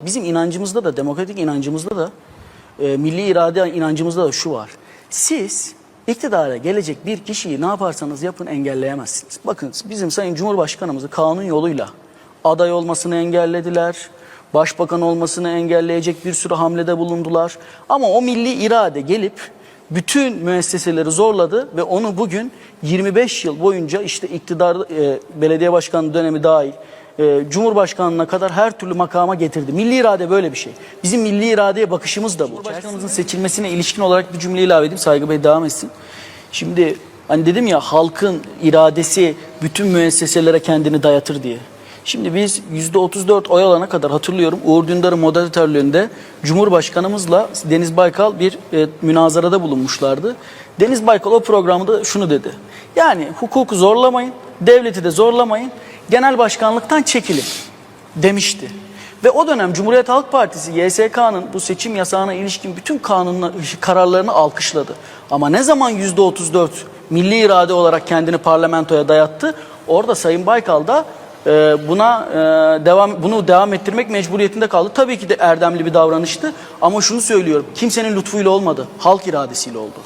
Bizim inancımızda da, demokratik inancımızda da, e, milli irade inancımızda da şu var. Siz iktidara gelecek bir kişiyi ne yaparsanız yapın engelleyemezsiniz. Bakın bizim Sayın Cumhurbaşkanımızı kanun yoluyla aday olmasını engellediler. Başbakan olmasını engelleyecek bir sürü hamlede bulundular. Ama o milli irade gelip bütün müesseseleri zorladı ve onu bugün 25 yıl boyunca işte iktidar e, belediye başkanı dönemi dahil e, Cumhurbaşkanlığına kadar her türlü makama getirdi. Milli irade böyle bir şey. Bizim milli iradeye bakışımız da bu. Cumhurbaşkanımızın seçilmesine ilişkin olarak bir cümle ilave edeyim. Saygı Bey devam etsin. Şimdi hani dedim ya halkın iradesi bütün müesseselere kendini dayatır diye. Şimdi biz %34 oy alana kadar hatırlıyorum Uğur Dündar'ın moderatörlüğünde Cumhurbaşkanımızla Deniz Baykal bir e, münazarada bulunmuşlardı. Deniz Baykal o programda şunu dedi. Yani hukuku zorlamayın, devleti de zorlamayın, genel başkanlıktan çekilin demişti. Ve o dönem Cumhuriyet Halk Partisi YSK'nın bu seçim yasağına ilişkin bütün kanunla, kararlarını alkışladı. Ama ne zaman %34 milli irade olarak kendini parlamentoya dayattı, orada Sayın Baykal da e, buna e, devam bunu devam ettirmek mecburiyetinde kaldı. Tabii ki de erdemli bir davranıştı ama şunu söylüyorum. Kimsenin lütfuyla olmadı. Halk iradesiyle oldu.